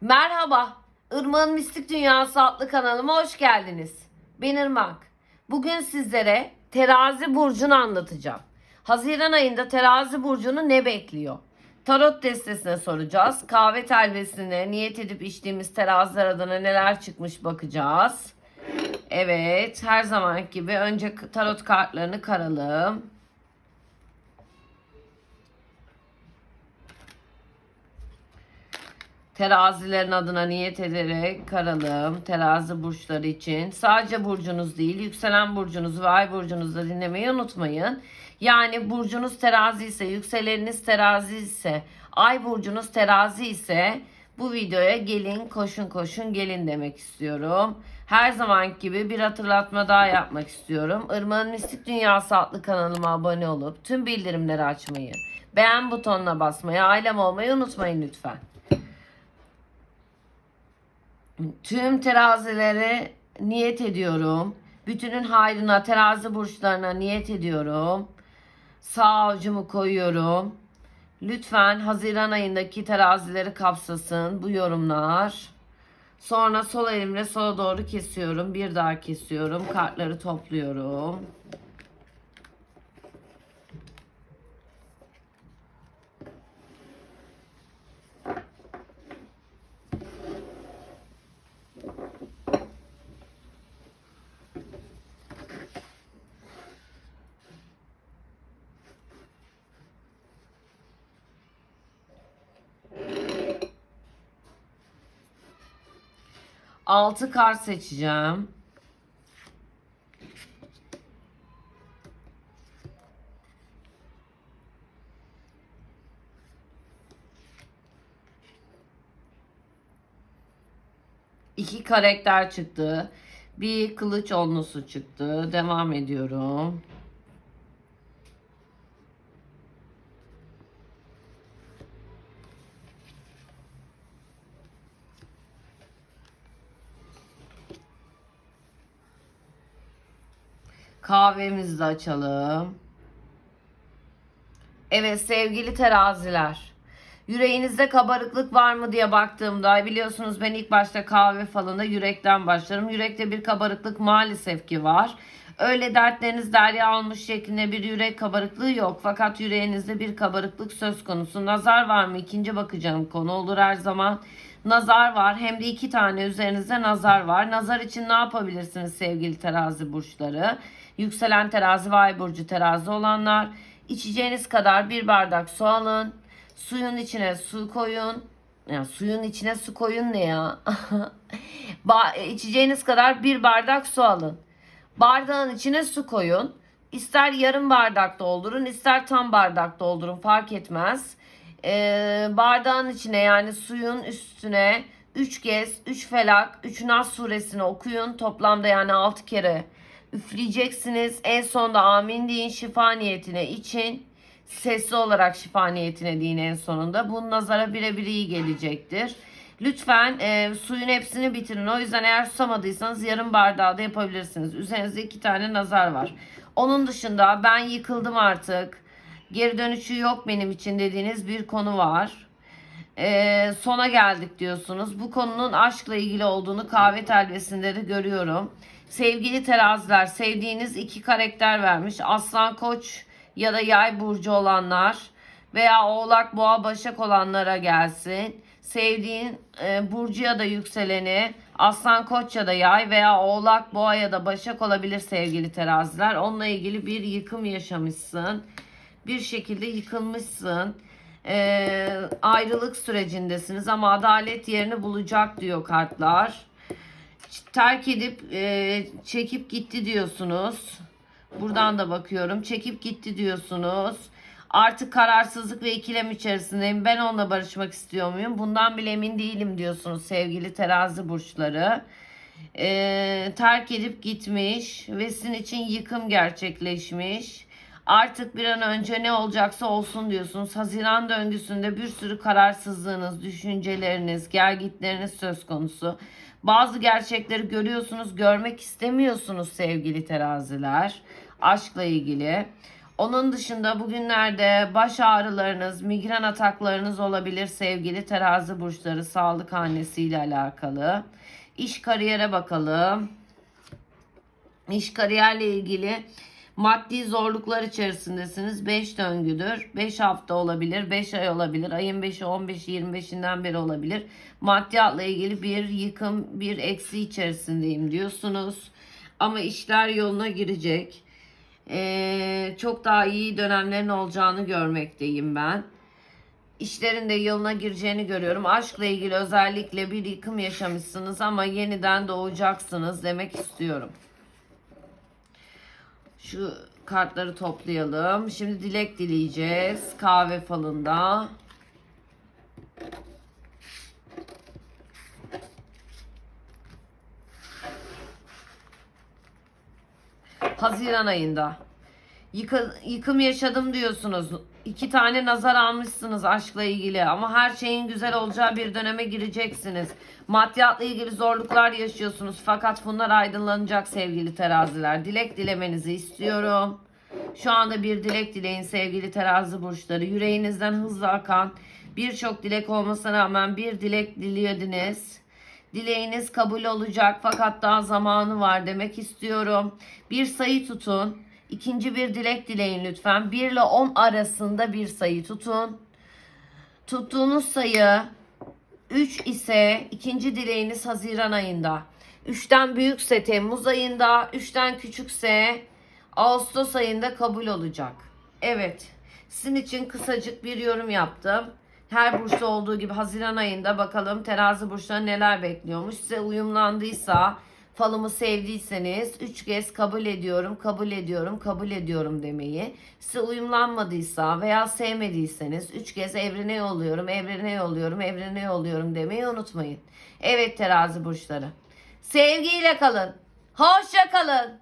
Merhaba, Irmak'ın Mistik Dünyası adlı kanalıma hoş geldiniz. Ben Irmak. Bugün sizlere terazi burcunu anlatacağım. Haziran ayında terazi burcunu ne bekliyor? Tarot destesine soracağız. Kahve telvesine niyet edip içtiğimiz teraziler adına neler çıkmış bakacağız. Evet, her zaman gibi önce tarot kartlarını karalım. Terazilerin adına niyet ederek karalım. Terazi burçları için. Sadece burcunuz değil, yükselen burcunuz ve ay burcunuzu da dinlemeyi unutmayın. Yani burcunuz terazi ise, yükseleniniz terazi ise, ay burcunuz terazi ise bu videoya gelin, koşun koşun gelin demek istiyorum. Her zaman gibi bir hatırlatma daha yapmak istiyorum. Irmak'ın Mistik Dünyası adlı kanalıma abone olup tüm bildirimleri açmayı, beğen butonuna basmayı, ailem olmayı unutmayın lütfen. Tüm terazilere niyet ediyorum. Bütünün hayrına terazi burçlarına niyet ediyorum. Sağ avucumu koyuyorum. Lütfen Haziran ayındaki terazileri kapsasın bu yorumlar. Sonra sol elimle sola doğru kesiyorum. Bir daha kesiyorum. Kartları topluyorum. Altı kart seçeceğim. İki karakter çıktı. Bir kılıç onlusu çıktı. Devam ediyorum. Kahvemizi de açalım. Evet sevgili teraziler. Yüreğinizde kabarıklık var mı diye baktığımda biliyorsunuz ben ilk başta kahve falında yürekten başlarım. Yürekte bir kabarıklık maalesef ki var. Öyle dertleriniz derya almış şeklinde bir yürek kabarıklığı yok. Fakat yüreğinizde bir kabarıklık söz konusu. Nazar var mı? İkinci bakacağım konu olur her zaman. Nazar var. Hem de iki tane üzerinizde nazar var. Nazar için ne yapabilirsiniz sevgili terazi burçları? Yükselen terazi ve ay burcu terazi olanlar. İçeceğiniz kadar bir bardak su alın. Suyun içine su koyun. Ya suyun içine su koyun ne ya? ba- içeceğiniz kadar bir bardak su alın. Bardağın içine su koyun. İster yarım bardak doldurun, ister tam bardak doldurun fark etmez. Ee, bardağın içine yani suyun üstüne 3 kez 3 felak 3 nas suresini okuyun. Toplamda yani 6 kere üfleyeceksiniz. En sonda amin deyin şifa niyetine için. Sesli olarak şifa niyetine deyin en sonunda. Bu nazara birebir iyi gelecektir. Lütfen e, suyun hepsini bitirin. O yüzden eğer susamadıysanız yarım bardağı da yapabilirsiniz. Üzerinizde iki tane nazar var. Onun dışında ben yıkıldım artık. Geri dönüşü yok benim için dediğiniz bir konu var. E, sona geldik diyorsunuz. Bu konunun aşkla ilgili olduğunu kahve telvesinde de görüyorum. Sevgili teraziler sevdiğiniz iki karakter vermiş. Aslan koç ya da yay burcu olanlar veya oğlak boğa başak olanlara gelsin. Sevdiğin e, burcu ya da yükseleni aslan koç ya da yay veya oğlak boğa ya da başak olabilir sevgili teraziler. Onunla ilgili bir yıkım yaşamışsın. Bir şekilde yıkılmışsın. E, ayrılık sürecindesiniz ama adalet yerini bulacak diyor kartlar terk edip e, çekip gitti diyorsunuz. Buradan da bakıyorum. Çekip gitti diyorsunuz. Artık kararsızlık ve ikilem içerisindeyim. Ben onunla barışmak istiyor muyum? Bundan bile emin değilim diyorsunuz sevgili terazi burçları. E, terk edip gitmiş ve sizin için yıkım gerçekleşmiş. Artık bir an önce ne olacaksa olsun diyorsunuz. Haziran döngüsünde bir sürü kararsızlığınız, düşünceleriniz, gergitleriniz söz konusu. Bazı gerçekleri görüyorsunuz, görmek istemiyorsunuz sevgili teraziler. Aşkla ilgili. Onun dışında bugünlerde baş ağrılarınız, migren ataklarınız olabilir sevgili terazi burçları sağlık hanesiyle alakalı. İş kariyere bakalım. İş kariyerle ilgili maddi zorluklar içerisindesiniz. 5 döngüdür. 5 hafta olabilir, 5 ay olabilir. Ayın 5'i, 15'i, 25'inden beri olabilir. Maddiyatla ilgili bir yıkım, bir eksi içerisindeyim diyorsunuz. Ama işler yoluna girecek. Ee, çok daha iyi dönemlerin olacağını görmekteyim ben. İşlerin de yoluna gireceğini görüyorum. Aşkla ilgili özellikle bir yıkım yaşamışsınız ama yeniden doğacaksınız demek istiyorum. Şu kartları toplayalım. Şimdi dilek dileyeceğiz. Kahve falında. Haziran ayında. Yıkı- yıkım yaşadım diyorsunuz. İki tane nazar almışsınız aşkla ilgili ama her şeyin güzel olacağı bir döneme gireceksiniz. Maddiyatla ilgili zorluklar yaşıyorsunuz fakat bunlar aydınlanacak sevgili teraziler. Dilek dilemenizi istiyorum. Şu anda bir dilek dileyin sevgili terazi burçları. Yüreğinizden hızla akan birçok dilek olmasına rağmen bir dilek diliyordunuz. Dileğiniz kabul olacak fakat daha zamanı var demek istiyorum. Bir sayı tutun. İkinci bir dilek dileyin lütfen. 1 ile 10 arasında bir sayı tutun. Tuttuğunuz sayı 3 ise ikinci dileğiniz Haziran ayında. 3'ten büyükse Temmuz ayında, 3'ten küçükse Ağustos ayında kabul olacak. Evet. Sizin için kısacık bir yorum yaptım. Her burçta olduğu gibi Haziran ayında bakalım terazi burçları neler bekliyormuş. Size uyumlandıysa, falımı sevdiyseniz 3 kez kabul ediyorum, kabul ediyorum, kabul ediyorum demeyi. Size uyumlanmadıysa veya sevmediyseniz 3 kez evrene yolluyorum, evrene yolluyorum, evrene yolluyorum demeyi unutmayın. Evet terazi burçları. Sevgiyle kalın. Hoşça kalın.